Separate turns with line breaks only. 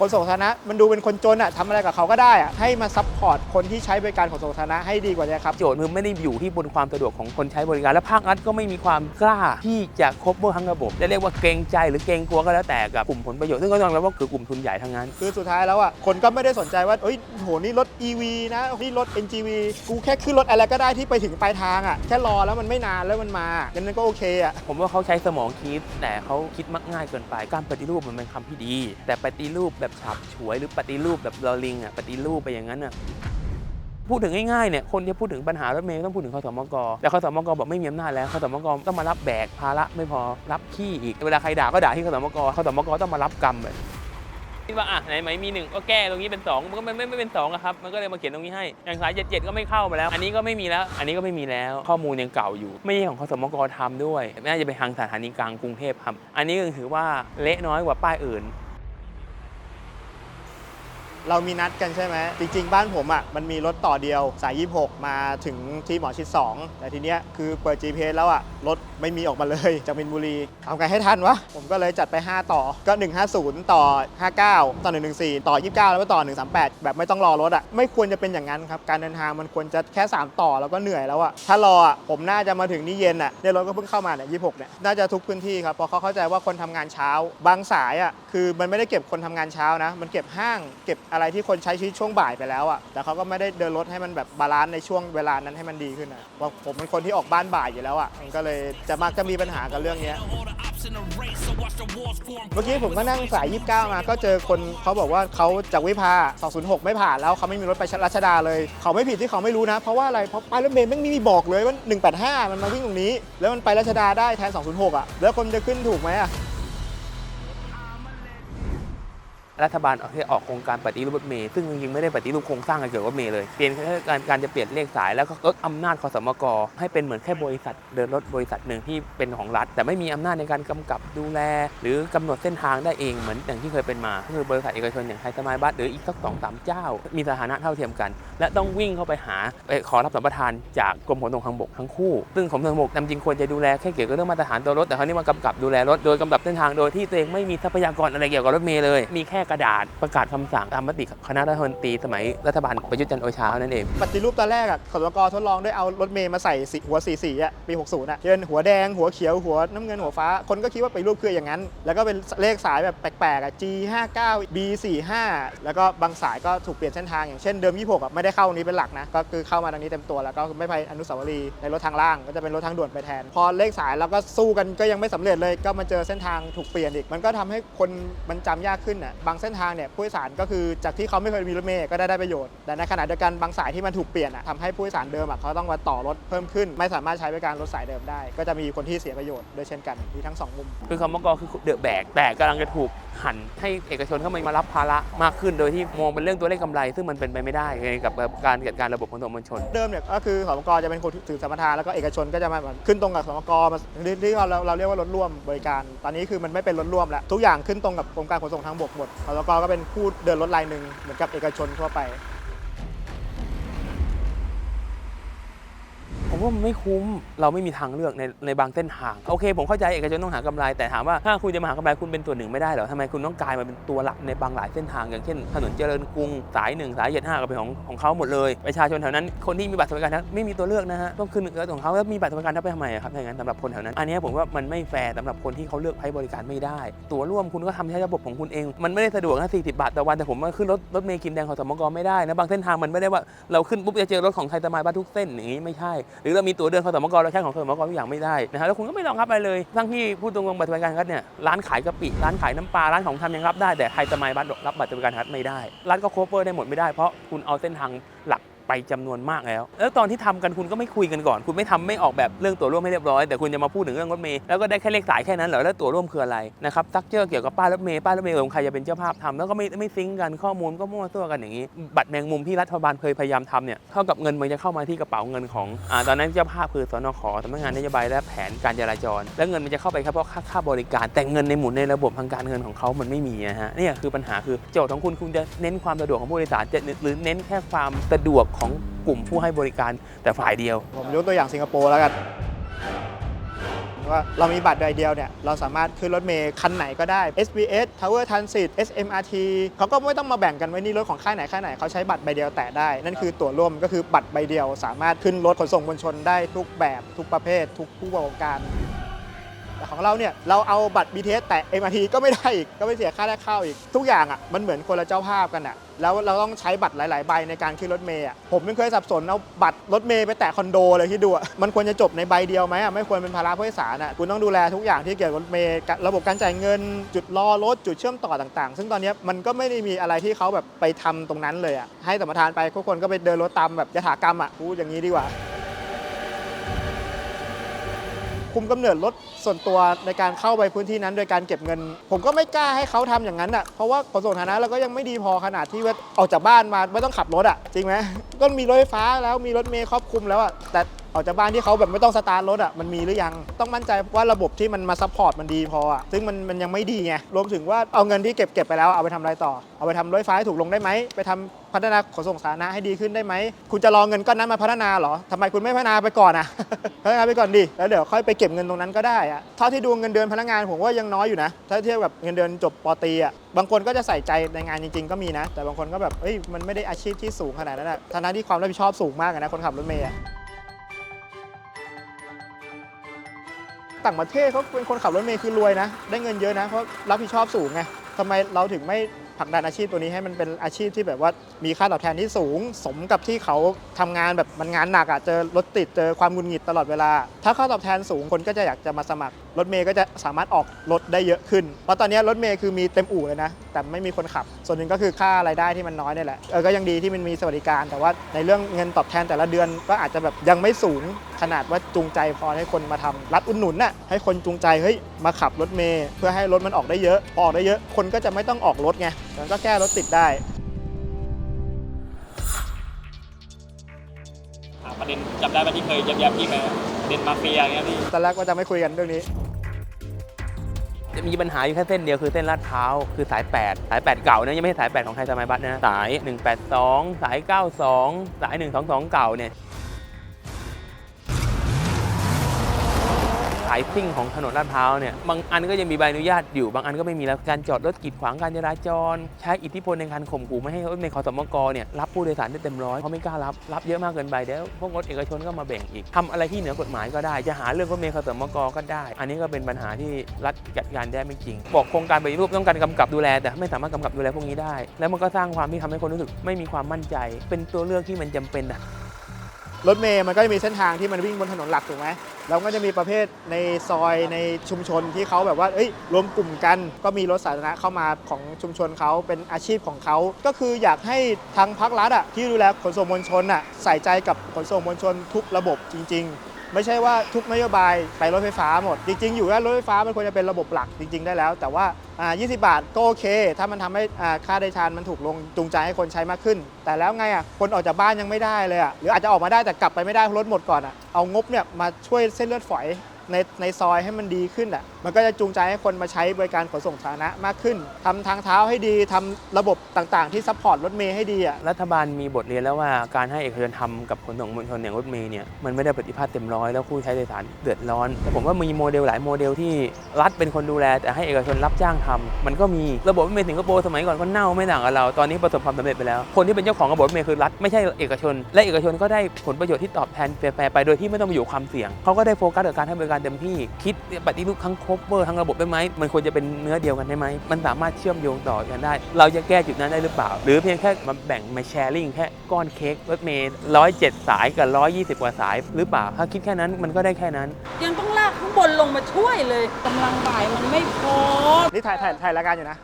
ขนส่งสาธารณะมันดูเป็นคนจนอะทำอะไรกับเขาก็ได้อะให้มาซัพพอร์ตคนที่ใช้บริการขนส่งสาธารณะให้ดีกว่านี้ครับ
โจทย์มันไม่ได้อยู่ที่บนความสะดวกของคนใช้บริการ และภาครัฐก็ไม่มีความกล้าที่จะครบเบอร์ทั้งระบบจะเรียกว่าเกรงใจหรือเกรงกลัวก็แล้วแต่กับกลุ่มผลประโยชน์ซึ่งก็ต้องรับว่าคือกลุ่มทุนใหญ่ทั้งนั้น
คือสุดท้ายแล้วอะคนก็ไม่ได้สนใจว่าเอ้ยโหนี่รถ EV นะนี่รถ NGV กูแค่ขึ้นรถอะไรก็ได้ที่ไปถึงปลายทางอะแค่รอแล้วมันไม่นานแล้วมันมางั้นมันก็โอเคอะ
ผมว่าเขาใช้สมองคิดแต่เขาคิดมักง่ายเกินไปการปฏิรูปมันเป็นคำที่ดี แต่ปฏิรูปแบบฉับฉวยหรือปฏิรูปแบบลอลิงอะปฏิรูปไปอย่างนั้นอะพูดถึงง่ายๆเนี่ยคนจะพูดถึงปัญหารถเมล์ต้องพูดถึงคสมกแต่คสมกบอกไม่มีอำนาจแล้วคสมกต้องมารับแบกภาระไม่พอรับขี้อีกเวลาใครด่าก็ด่าที่คสมกคสมกต้องมารับกรรมเลยคิดว่าอะไหนไหมมีหนึ่งก็แก้ตรงนี้เป็นสองมันก็ไม่ไม่ไม่เป็นสองอะครับมันก็เลยมาเขียนตรงนี้ให้อย่างสายเจ็ดเจ็ดก็ไม่เข้ามาแล้ว อันนี้ก็ไม่มีแล้ว อันนี้ก็ไม่มีแล้วข้อมูลยังเก่าอยู่ ไม่ใช่ของคสมกทำด้วยน่าจะเป็นทางสถานีกลางกรุงเทพทำอันนี้ก็ถือว่าเละน้อยกว่าป้ายอื่น
เรามีนัดกันใช่ไหม จริง ๆ บ้านผมอะมันมีรถต่อเดียวสาย 26 มาถึงที่หมอชิด 2 แต่ทีเนี้ยคือเปิด GPS แล้วอะรถไม่มีออกมาเลยจากมินบุรีเอาไงให้ทันวะ ผมก็เลยจัดไป 5 ต่อก็ 150 ต่อ 59 ต่อ 114 ต่อ 29 แล้วก็ต่อ 138 แบบไม่ต้องรอรถอะไม่ควรจะเป็นอย่างนั้นครับ การเดินทางมันควรจะแค่ 3 ต่อแล้วก็เหนื่อยแล้วอะถ้ารออะผมน่าจะมาถึงนี่เย็นอะเนี่ยรถก็เพิ่งเข้ามาเนี่ย26เนี่ยน่าจะทุกพื้นที่ครับเพราะเขาเข้าใจว่าคนทำงานเช้า บางสายอะคือมันไม่ได้เก็บคนทำงานเช้านะ มันเก็บห้างเก็บอะไรที่คนใช้ชีวิตช่วงบ่ายไปแล้วอะแต่เขาก็ไม่ได้เดินรถให้มันแบบบาลานซ์ในช่วงเวลานั้นให้มันดีขึ้นนะเพราะผมเป็นคนที่ออกบ้านบ่ายอยู่แล้วอะก็เลยจะมักจะมีปัญหากับเรื่องเนี้ยเมื่อกี้ผมก็นั่งสาย 29 มา ก็เจอคนเขาบอกว่าเขาจากวิภา 206 ไม่ผ่านแล้วเขาไม่มีรถไปรัชดาเลย เขาไม่ผิดที่เขาไม่รู้นะ เพราะว่าอะไร เพราะป้ายรถเมล์ไม่มีบอกเลยว่า 185 มันมาวิ่งตรงนี้ แล้วมันไปรัชดาได้แทน 206 อะ แล้วคนจะขึ้นถูกไหมอะ
รัฐบาลออกออกโครงการปฏิรูปรถเมล์ซึ่งจริงๆไม่ได้ปฏิรูปโครงสร้างการเกี่ยวกับรถเมล์เลยเปลี่ยนแค่การการจะเปลี่ยนเลขสายแล้วก็ลดอำนาจคอสมกให้เป็นเหมือนแค่บริษัท เดินรถบริษัทหนึ่งที่เป็นของรัฐ แต่ไม่มีอำนาจในการกำกับดูแล หรือกำหนดเส้นทางได้เองเหมือนอย่างที่เคยเป็นมาคือบริษัทเอกชนอย่างไทยสมายบัสหรืออีกสักสองสามเจ้า มีสถานะเท่าเทียมกัน และต้องวิ่งเข้าไปหาไปขอรับสัมปทานจากกรมขนส่งทางบกทั้งคู่ ซึ่งกรมขนส่งทางบกจริงๆควรจะดูแลแค่เกี่ยวกับเรื่องมาตรฐานตัวรถแต่คราวนี้มากำกับดูแลรถโดยกำกับเส้นทางโดยที่ตัวเองไม่มีทรัพยากรอะไรเกี่ยวกับรถเมล์เลยมีแค่กระดาษประกาศคำสั่งตามมติคณะรัฐมนตรีสมัยรัฐบาลประยุทธ์จันทร์โอชาเท่านั่นเอง
ปฏิรูปตอนแรกอะขสมกทดลองด้วยเอารถเมย์มาใส่สีหัวสีสีอะปี 60อะเช่นหัวแดงหัวเขียวหัวน้ำเงินหัวฟ้า คนก็คิดว่าไปรูปคืออย่างนั้น แล้วก็เป็นเลขสายแบบแปลกๆอะ G59 B45 แล้วก็บางสายก็ถูกเปลี่ยนเส้นทางอย่างเช่นเดิม 26อะไม่ได้เข้านี้เป็นหลักนะ ก็คือเข้ามาทางนี้เต็มตัวแล้วก็ไม่ไปอนุสาวรีย์ในรถทางล่างก็จะเป็นรถทางด่วนไปแทน พอเลขสายแล้วก็สู้กันก็ยังไม่สำเร็จเลยก็มาเจอเส้นทางถูกเปลี่ยนอีก มันก็ทำให้คนมันจำยากขึ้นอะบางเส้นทางเนี่ยผู้โดยสารก็คือจากที่เขาไม่เคยมีรถเมล์ก็ได้ได้ประโยชน์แต่ในขณะเดียวกันบางสายที่มันถูกเปลี่ยนอะทำให้ผู้โดยสารเดิมอะเขาต้องมาต่อรถเพิ่มขึ้น ไม่สามารถใช้บริการรถสายเดิมได้ ก็จะมีคนที่เสียประโยชน์ด้วยเช่นกันมีทั้งสองมุม
คือคำว่ากคือเดอะแบกแต่กำลังจะถูก หันให้เอกชนเข้ามารับภาระมากขึ้น โดยที่มองเป็นเรื่องตัวเลขกำไร ซึ่งมันเป็นไปไม่ได้กับการจัดการระบบขนส่งมวลชน
เดิมเนี่ยก็คือสมกจะเป็นคนถือสัมปทานแล้วก็เอกชนก็จะมาขึ้นตรงกับสมกมาที่ที่เราเราเรียกว่ารถร่วมบริการ ตอนนี้คือมันไม่เป็นรถร่วมแล้วทุกอย่างขึ้นตรงกับกรมการขนส่งทางบกหมดสมกก็เป็นผู้เดินรถรายหนึ่งเหมือนกับเอกชนทั่วไป
ผมว่ามันไม่คุ้มเราไม่มีทางเลือกในในบางเส้นทางโอเค ผมเข้าใจเอกชนต้องหากำไรแต่ถามว่าถ้าคุณจะมาหากำไรคุณเป็นตัวหนึ่งไม่ได้เหรอทำไมคุณต้องกลายมาเป็นตัวหลักในบางหลายเส้นทาง อย่างเช่น ถนนเจริญกรุงสายหนึ่งสายเจ็ดห้าก็เป็นของของเขาหมดเลยประชาชนแถวนั้นคนที่มีบัตรสวัสดิการนั้นไม่มีตัวเลือกนะฮะต้องขึ้นเงินของเขาแล้วมีบัตรสวัสดิการทับไปทำไมครับถ้าอย่างนั้นสำหรับคนแถวนั้น อันนี้ผมว่ามันไม่แฟร์สำหรับคนที่เขาเลือกใช้บริการไม่ได้ ตั๋วร่วมคุณก็ทำใช้ระบบของคุณเอง มันไม่ได้สะดวกนะ40 บาทต่อวันแต่ผมมาขึ้นรถรถเมล์กินแดงของสมกไม่ได้นะบางเส้นทางมันไม่ได้ว่าเราขึ้นปุ๊บจะเจอรถของไทยสมายบ้านทุกเส้นอย่างนี้ไม่ใช่หรือเรามีตัวเดินขอสมกรเราใช้ของสมกรทุกอย่างไม่ได้นะฮะแล้วคุณก็ไม่รองรับอะไรเลย ทั้งที่พูดตรงๆบัตรสวัสดิการรัฐเนี่ยร้านขายกะปิร้านขายน้ำปลาร้านของทำยังรับได้แต่ไทยสมัยบัตรรับบัตรสวัสดิการรัฐไม่ได้ ร้านก็โคเวอร์ได้หมดไม่ได้เพราะคุณเอาเส้นทางหลัก ไปจำนวนมากแล้ว แล้วตอนที่ทำกันคุณก็ไม่คุยกันก่อน คุณไม่ทำไม่ออกแบบเรื่องตัวร่วมให้เรียบร้อย แต่คุณจะมาพูดถึงเรื่องรถเมล์แล้วก็ได้แค่เลขสายแค่นั้นเหรอ แล้วตัวร่วมคืออะไรนะครับตักเจอเกี่ยวกับป้ายรถเมล์ป้ายรถเมล์ของใครจะเป็นเจ้าภาพทำแล้วก็ไม่ไม่ซิงก์กันข้อมูลก็มั่วตัวกันอย่างนี้ บัตรแมงมุมที่รัฐบาลเคยพยายามทำเนี่ยเท่ากับเงินมันจะเข้ามาที่กระเป๋าเงินของอ่าตอนนั้นเจ้าภาพคือสนขสำนักงานนโยบายและแผนการจราจร แล้วเงินมันจะเข้าไปแค่เพราะค่าค่าบริการ แต่เงินในหมุนในระบบทางการเงินของเขามันไม่มีนะฮะนี่คือปัญหาคือโจทย์ของคุณคุณจะเน้นความสะดวกของผู้โดยสารจะหรือเน้นแค่ความสะดวกของกลุ่มผู้ให้บริการแต่ฝ่ายเดียว
ผมยกตัวอย่างสิงคโปร์แล้วกันว่าเรามีบัตรใบเดียวเนี่ยเราสามารถขึ้นรถเมล์คันไหนก็ได้ SBS Tower Transit SMRT เขาก็ไม่ต้องมาแบ่งกันไว้นี่รถของค่ายไหนค่ายไหนเขาใช้บัตรใบเดียวแตะได้ นั่นคือตั๋วร่วมก็คือบัตรใบเดียว สามารถขึ้นรถขนส่งมวลชนได้ทุกแบบทุกประเภท ทุกผู้ประกอบการ แต่ของเราเนี่ยเราเอาบัตร BTS แต่ MRT ก็ไม่ได้อีกก็ไม่เสียค่าแรกเข้าอีก ทุกอย่างอะมันเหมือนคนละเจ้าภาพกันอะแล้วเราต้องใช้บัตรหลาย ๆ ใบในการขึ้นรถเมย์อะผมไม่เคยสับสนเอาบัตรรถเมย์ไปแตะคอนโดเลยที่ดูอะมันควรจะจบในใบเดียวไหมอะไม่ควรเป็นภาระผู้โดยสารอะคุณต้องดูแลทุกอย่างที่เกี่ยวกับรถเมย์ระบบการจ่ายเงินจุดรอรถจุดเชื่อมต่อต่าง ๆ ซึ่งตอนนี้มันก็ไม่ได้มีอะไรที่เขาแบบไปทำตรงนั้นเลยอะให้สมปทานไปทุกคนก็ไปเดินรถตามแบบยถากรรมอะพูดอย่างนี้ดีกว่า คุมกำเนิดรถส่วนตัวในการเข้าไปพื้นที่นั้นโดยการเก็บเงิน ผมก็ไม่กล้าให้เขาทำอย่างนั้นอะเพราะว่าขนส่งฐานะเราก็ยังไม่ดีพอขนาดที่ว่าออกจากบ้านมาไม่ต้องขับรถอะจริงไหมก็มีรถไฟฟ้าแล้วมีรถเมล์ครอบคลุมแล้วอะแต่ ออกจากบ้านที่เขาแบบไม่ต้องสตาร์ทรถอะมันมีหรือยังต้องมั่นใจว่าระบบที่มันมาซัพพอร์ตมันดีพออะซึ่งมันมันยังไม่ดีไงรวมถึงว่าเอาเงินที่เก็บเก็บไปแล้วเอาไปทำอะไรต่อ เอาไปทำรถไฟฟ้าให้ถูกลงได้ไหมไปทำพัฒนาขนส่งสาธารณะให้ดีขึ้นได้ไหมคุณจะรอเงินก้อนนั้นมาพัฒนาเหรอทำไมคุณไม่พัฒนาไปก่อนอะ พัฒนาไปก่อนดิแล้วเดี๋ยวค่อยไปเก็บเงินตรงนั้นก็ได้อะเท่าที่ดูเงินเดือนพนักงานผมว่ายังน้อยอยู่นะถ้าเทียบกับเงินเดือนจบปอตรีอะบางคนก็จะใส่ใจในงานจริง ๆ ก็มีนะ แต่บางคนก็แบบเอ้ยมันไม่ได้อาชีพที่สูงขนาดนั้นอะทั้งที่ความรับผิดชอบสูงมากอะนะคนขับรถเมย์อะ ต่างประเทศเขาเป็นคนขับรถเมย์คือรวยนะ ได้เงินเยอะนะเพราะรับผิดชอบสูงไงทำไมเราถึงไม่ผลักดันอาชีพตัวนี้ให้มันเป็นอาชีพที่แบบว่ามีค่าตอบแทนที่สูง สมกับที่เขาทำงานแบบมันงานหนักอะเจอรถติดเจอความหงุดหงิดตลอดเวลา ถ้าค่าตอบแทนสูงคนก็จะอยากจะมาสมัคร รถเมย์ก็จะสามารถออกรถได้เยอะขึ้น เพราะตอนนี้รถเมย์คือมีเต็มอู่เลยนะ แต่ไม่มีคนขับ ส่วนหนึ่งก็คือค่ารายได้ที่มันน้อยนี่แหละ เออ ก็ยังดีที่มันมีสวัสดิการ แต่ว่าในเรื่องเงินตอบแทนแต่ละเดือนก็อาจจะแบบยังไม่สูงขนาดว่าจูงใจพอให้คนมาทำรัฐอุดหนุนน่ะ ให้คนจูงใจ เฮ้ย มาขับรถเมย์เพื่อให้รถมันออกได้เยอะพอออกได้เยอะ คนก็จะไม่ต้องออกรถไง มันก็แก้รถติดได้
อ่าประเด็นจำได้ป่ะที่เคยยับยับๆพี่ไหมประเด็นมาเฟียอย่างเงี้ยพี่
ตอนแรกว่าจะไม่คุยกันเรื่องนี้
จะมีปัญหาอยู่แค่เส้นเดียวคือเส้นลาดพร้าวคือสาย 8 สาย 8 เก่านะยังไม่ใช่สาย 8 ของไทยสมัยบัตรนะสาย 182 สาย 92 สาย 122 เก่าเนี่ยายซิ่งของถนนลาดพร้าวเนี่ยบางอันก็ยังมีใบอนุญาตอยู่บางอันก็ไม่มีแล้วการจอดรถกีดขวางการจราจร ใช้อิทธิพลในการข่มขู่ไม่ให้รถในขอสมกเนี่ยรับผู้โดยสารได้เต็มร้อยเขาไม่กล้ารับรับเยอะมากเกินไปเดี๋ยวพวกรถเอกชนก็มาแบ่งอีกทำอะไรที่เหนือกฎหมายก็ได้ จะหาเรื่องรถเมล์ขอสมกก็ได้ อันนี้ก็เป็นปัญหาที่รัฐจัดการได้ไม่จริง บอกโครงการปฏิรูปต้องการกำกับดูแล แต่ไม่สามารถกำกับดูแลพวกนี้ได้ แล้วมันก็สร้างความที่ทำให้คนรู้สึกไม่มีความมั่นใจ เป็นตัวเลือกที่มันจำเป็นอะ
รถเมย์มันก็จะมีเส้นทางที่มันวิ่งบนถนนหลักถูกไหมแล้วก็จะมีประเภทในซอยในชุมชนที่เขาแบบว่าเอ้ยรวมกลุ่มกันก็มีรถสาธารณะเข้ามาของชุมชนเขาเป็นอาชีพของเขา ก็คืออยากให้ทางภาครัฐอะที่ดูแลขนส่งมวลชนอะใส่ใจกับขนส่งมวลชนทุกระบบจริง ๆ ไม่ใช่ว่าทุกนโยบายไปรถไฟฟ้าหมด จริง ๆ อยู่แล้วรถไฟฟ้ามันควรจะเป็นระบบหลักจริง ๆ ได้แล้ว แต่ว่าอ่า20 บาทก็โอเค ถ้ามันทำให้อ่าค่าโดยสารมันถูกลงจูงใจให้คนใช้มากขึ้น แต่แล้วไงอะคนออกจากบ้านยังไม่ได้เลยอะหรืออาจจะออกมาได้แต่กลับไปไม่ได้เพราะรถหมดก่อนอะเอางบเนี่ยมาช่วยเส้นเลือดฝอย ในในซอยให้มันดีขึ้นอะมันก็จะจูงใจให้คนมาใช้บริการขนส่งสาธารณะมากขึ้นทำทางเท้าให้ดีทำระบบต่างๆ ที่ซัพพอร์ตรถเมย์ให้ดีอะ
รัฐบาลมีบทเรียนแล้วว่าการให้เอกชนทำกับขนส่งมวลชนอย่างรถเมล์เนี่ยมันไม่ได้ประสิทธิภาพเต็มร้อยแล้วผู้ใช้โดยสารเดือดร้อนแต่ผมว่ามีโมเดลหลายโมเดลที่รัฐเป็นคนดูแลแต่ให้เอกชนรับจ้างทำมันก็มีระบบรถเมล์สิงคโปร์สมัยก่อนก็เน่าไม่ต่างกับเราตอนนี้ประสบความสำเร็จไปแล้ว คนที่เป็นเจ้าของระบบรถเมล์คือรัฐไม่ใช่เอกชน และเอกชนก็ได้ผลประโยชน์ที่ตอบแทนแฟร์ไปโดยที่ไม่ต้องมาอยู่ความเสี่ยงเขาก็ได้โฟกัสกับการให้บริการเต็มที่คิดปฏิรูปทั้งครบเวอร์ทั้งระบบได้ไหมมันควรจะเป็นเนื้อเดียวกันได้ไหมมันสามารถเชื่อมโยงต่อกันได้ เราจะแก้จุดนั้นได้หรือเปล่า หรือเพียงแค่มาแบ่งมาแชร์ลิงแค่ก้อนเค้กรถเมล์ร้อยเจ็ดสายกับร้อยยี่สิบกว่าสายหรือเปล่าถ้าคิดแค่นั้นมันก็ได้แค่นั้น
ยังต้องลากข้างบนลงมาช่วยเลยกำลังบ่ายมันไม่พอ
นี่ถ่ายถ่ายถ่ายรายการอยู่นะ